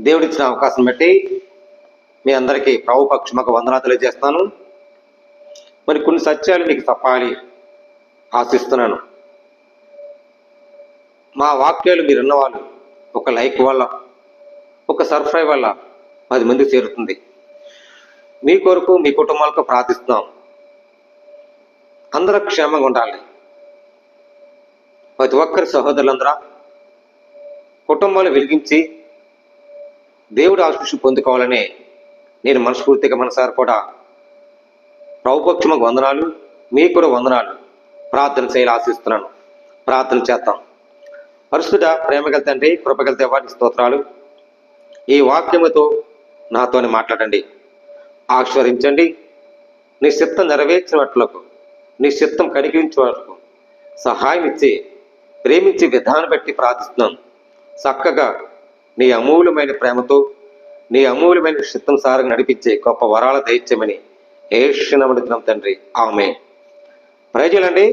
దేవుడిచ్చిన అవకాశం బట్టి మీ అందరికీ ప్రభు పక్షమక వందనా తెలియజేస్తాను. మరి కొన్ని సత్యాలు మీకు తప్పాలి ఆశిస్తున్నాను. మా వాక్యాలు మీరు ఉన్నవాళ్ళు ఒక లైక్ వల్ల ఒక సబ్స్క్రైబ్ వల్ల పది మంది చేరుతుంది. మీ కొరకు మీ కుటుంబాలకు ప్రార్థిస్తున్నాం. అందరూ క్షేమంగా ఉండాలి. ప్రతి ఒక్కరి సహోదరులందరూ కుటుంబాలు వెలిగించి దేవుడు ఆశీస్సు పొందుకోవాలని నేను మనస్ఫూర్తిగా మనసారి కూడా ప్రభుపక్షముకు వందనాలు మీకు కూడా వందనాలు. ప్రార్థన చేయాలి ఆశిస్తున్నాను. ప్రార్థన చేస్తాం పరిశుద్ధ ప్రేమగల తండ్రి కృపగల వాటి స్తోత్రాలు. ఈ వాక్యముతో నాతోని మాట్లాడండి. ఆశ్వరించండి. నీ చిత్తం నెరవేర్చినట్లకు నీ చిత్తం కనిగించే సహాయం ఇచ్చి ప్రేమించి విధానం బట్టి ప్రార్థిస్తున్నాం చక్కగా నీ అమూల్యమైన ప్రేమతో నీ అమూల్యమైన చిత్తం సారంగా నడిపించే గొప్ప వరాల దైత్యమని ఏషనమడుతున్నాం తండ్రి. ఆమె ప్రజలండి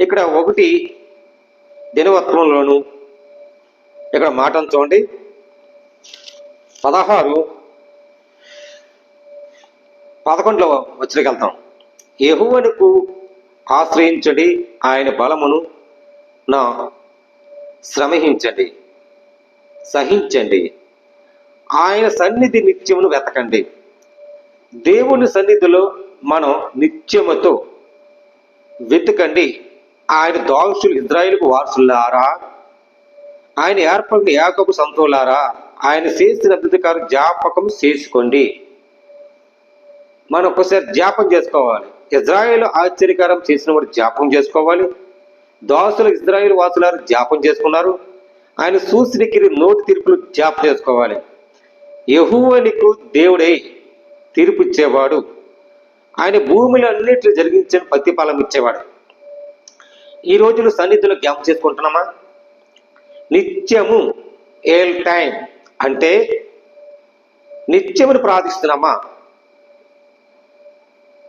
ఇక్కడ ఒకటి దినవత్వంలోను ఇక్కడ మాటను చూడండి. పదహారు పదకొండులో వచ్చినకి వెళ్తాం. యహువనుకు ఆశ్రయించండి ఆయన బలమును నా శ్రమహించండి. సహించండి. ఆయన సన్నిధి నిత్యమును వెతకండి. దేవుని సన్నిధిలో మనం నిత్యముతో వెతకండి. ఆయన దోషులు ఇజ్రాయిల్కు వారసులారా? ఆయన ఏర్పడిన యాకపు సంతోలారా? ఆయన చేసిన అభివృద్ధికారు జ్ఞాపకం చేసుకోండి. మనం ఒకసారి జ్ఞాపం చేసుకోవాలి. ఇజ్రాయేల్ ఆశ్చర్యకరం చేసిన వాడు జ్ఞాపం చేసుకోవాలి. దోసులు ఇజ్రాయేల్ వాసులారు జ్ఞాపం చేసుకున్నారు. ఆయన సూసినికిరి నోటి తీర్పులు జ్ఞాపం చేసుకోవాలి. యహువనికు దేవుడై తీర్పు ఇచ్చేవాడు. ఆయన భూమిలో అన్నిట్లు జరిగించిన ప్రతిఫలం ఇచ్చేవాడు. ఈ రోజులు సన్నిధిలో జ్ఞాపం చేసుకుంటున్నామా? నిత్యము ఏల్ టైం అంటే నిత్యమును ప్రార్థిస్తున్నామా?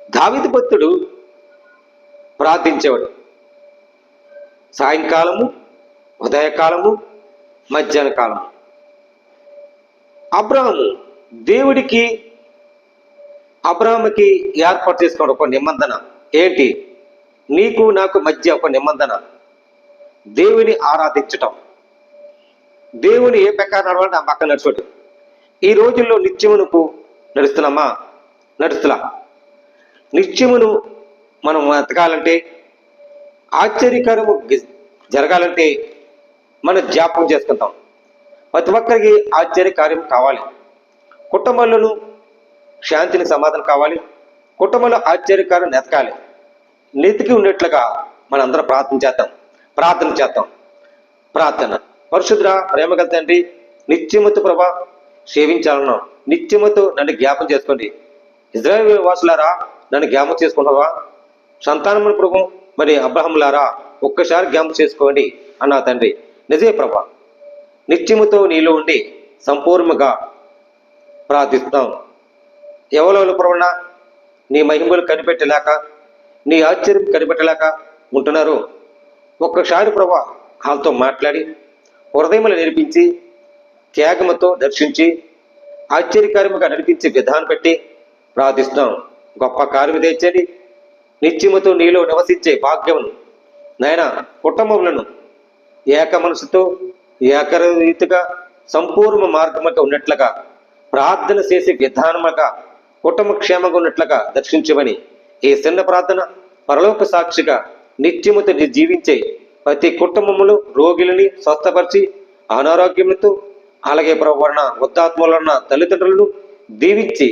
దావిది భక్తుడు ప్రార్థించేవాడు. సాయంకాలము ఉదయకాలము మధ్యాహ్న కాలం. అబ్రాహము దేవుడికి అబ్రాహ్మకి ఏర్పాటు చేసుకోవడం ఒక నిబంధన. ఏంటి? నీకు నాకు మధ్య ఒక నిబంధన. దేవుని ఆరాధించటం. దేవుని ఏ ప్రకారం నడవాలి ఆ పక్కన నడుచోటి ఈ రోజుల్లో నిత్యమునుకు నడుస్తున్నామా? నడుస్తులా. నిత్యమును మనం ఎతకాలంటే ఆశ్చర్యకరము జరగాలంటే మనం జ్ఞాపకం చేసుకుంటాం. ప్రతి ఒక్కరికి ఆశ్చర్య కార్యం కావాలి. కుటుంబాలను శాంతిని సమాధానం కావాలి. కుటుంబంలో ఆశ్చర్యకారం నెతకాలి. నెతికి ఉన్నట్లుగా మనందరం ప్రార్థన చేద్దాం. ప్రార్థన చేద్దాం. ప్రార్థన. పరిశుద్ర ప్రేమగల తండ్రి నిత్యమతు ప్రభా సేవించాలను నిత్యమతు నన్ను జ్ఞాపం చేసుకోండి. ఇజ్రాయల్ వాసులారా నన్ను జ్ఞాపం చేసుకున్నావా సంతానమును ప్రభు మరి అబ్రహంలారా ఒక్కసారి జ్ఞాపం చేసుకోండి అన్నా తండ్రి. నిజే ప్రభా. నిత్యముతో నీలో ఉండి సంపూర్ణంగా ప్రార్థిస్తాం. ఎవరెవరు ప్రవణ నీ మహిమలు కనిపెట్టలేక నీ ఆశ్చర్యం కనిపెట్టలేక ఉంటున్నారు. ఒక్కసారి ప్రభా వాళ్ళతో మాట్లాడి హృదయములు నేర్పించి త్యాగముతో దర్శించి ఆశ్చర్యకార్యముగా నడిపించే విధానం పెట్టి ప్రార్థిస్తున్నాం గొప్ప కార్యము తెచ్చండి నిత్యముతో నీలో నివసించే భాగ్యమును నాయన కుటుంబములను ఏక మనసుతో ఏకరీతిగా సంపూర్ణ మార్గముగా ఉన్నట్లుగా ప్రార్థన చేసే విధానముగా కుటుంబ క్షేమంగా ఉన్నట్లుగా దర్శించమని ఈ చిన్న ప్రార్థన పరలోక సాక్షిగా నిత్యముతో జీవించే ప్రతి కుటుంబములు రోగులని స్వస్థపరిచి అనారోగ్యములతో అలాగే ప్రవర్ణ వృద్ధాత్మలున్న తల్లిదండ్రులను దీవించి